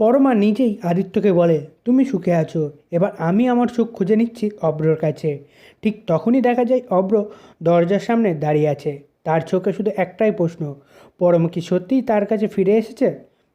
পরমা নিজেই আদিত্যকে বলে, তুমি সুখে আছো, এবার আমি আমার সুখ খুঁজে নিচ্ছি অব্রর কাছে। ঠিক তখনই দেখা যায় অব্র দরজার সামনে দাঁড়িয়ে আছে। তার চোখে শুধু একটাই প্রশ্ন, পরম কি সত্যিই তার কাছে ফিরে এসেছে?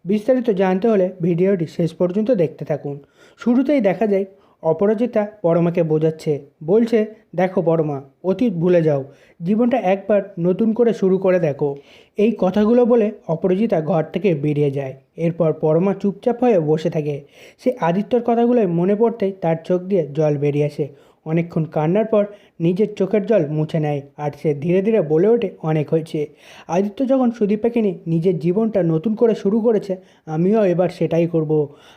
বিস্তারিত জানতে হলে ভিডিওটি শেষ পর্যন্ত দেখতে থাকুন। শুরুতেই দেখা যায় অপরাজিতা পরমাকে বোঝাচ্ছে, বলছে, দেখো পরমা, অতীত ভুলে যাও। জীবনটা একবার নতুন করে শুরু করে দেখো। এই কথাগুলো বলে অপরাজিতা ঘর থেকে বেরিয়ে যায়। এরপর পরমা চুপচাপ হয়ে বসে থাকে। সে আদিত্যর কথাগুলোয় মনে পড়তেই তার চোখ দিয়ে জল বেরিয়ে আসে। অনেকক্ষণ কান্নার পর নিজের চোখের জল মুছে নেয় আর সে ধীরে ধীরে বলে ওঠে, অনেক হয়েছে। আদিত্য যখন সুদীপাকে নিয়ে নিজের জীবনটা নতুন করে শুরু করেছে, আমিও এবার সেটাই করব।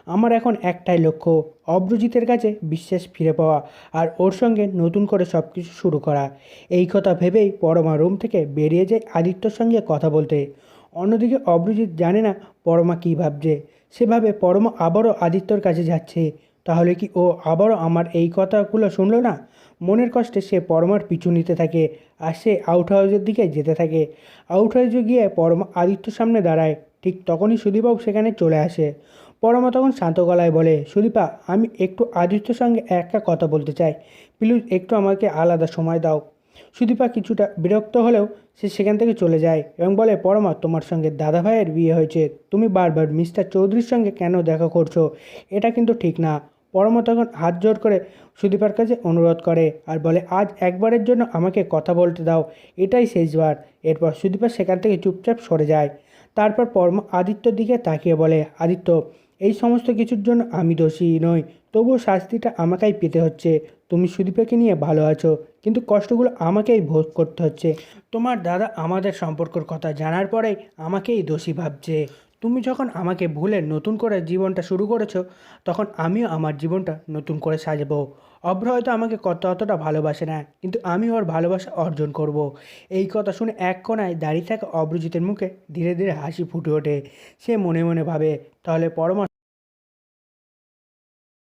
আমার এখন একটাই লক্ষ্য, অব্রজিতের কাছে বিশ্বাস ফিরে পাওয়া আর ওর সঙ্গে নতুন করে সব কিছু শুরু করা। এই কথা ভেবেই পরমা রুম থেকে বেরিয়ে যায় আদিত্যর সঙ্গে কথা বলতে। অন্যদিকে অব্রজিৎ জানে না পরমা কী ভাবছে। সেভাবে পরমা আবারও আদিত্যর কাছে যাচ্ছে। তাহলে কি ও আবারও আমার এই কথাগুলো শুনলো না? মনের কষ্টে সে পরমার পিছু নিতে থাকে আর সে আউট হাউসের দিকে যেতে থাকে। আউট হাউসে গিয়ে পরমা আদিত্যর সামনে দাঁড়ায়। ঠিক তখনই সুদীপবাবু সেখানে চলে আসে। পরমা তখন শান্ত গলায় বলে, সুদীপা, আমি একটু আদিত্যর সঙ্গে একটা কথা বলতে চাই। প্লিজ একটু আমাকে আলাদা সময় দাও। সুদীপা কিছুটা বিরক্ত হলেও সে সেখান থেকে চলে যায় এবং বলে, পরমা, তোমার সঙ্গে দাদা ভাইয়ের বিয়ে হয়েছে। তুমি বারবার মিস্টার চৌধুরীর সঙ্গে কেন দেখা করছ? এটা কিন্তু ঠিক না। পরমা তখন হাত জোর করে সুদীপার কাছে অনুরোধ করে আর বলে, আজ একবারের জন্য আমাকে কথা বলতে দাও। এটাই শেষবার এরপর সুদীপা সেখান থেকে চুপচাপ সরে যায়। তারপর পরমা আদিত্যর দিকে তাকিয়ে বলে, আদিত্য, এই সমস্ত কিছুর জন্য আমি দোষী নই। তবুও শাস্তিটা আমাকেই পেতে হচ্ছে। তুমি সুদীপাকে নিয়ে ভালো আছো, কিন্তু কষ্টগুলো আমাকেই ভোগ করতে হচ্ছে। তোমার দাদা আমাদের সম্পর্কর কথা জানার পরেই আমাকেই দোষী ভাবছে। তুমি যখন আমাকে ভুলে নতুন করে জীবনটা শুরু করেছ, তখন আমিও আমার জীবনটা নতুন করে সাজাবো অভ্র হয়তো আমাকে কত অতটা ভালোবাসে না, কিন্তু আমি ওর ভালোবাসা অর্জন করব। এই কথা শুনে এক কোনায় দাঁড়িয়ে থাকা অভ্রজিতের মুখে ধীরে ধীরে হাসি ফুটে ওঠে সে মনে মনে ভাবে, তাহলে পরমা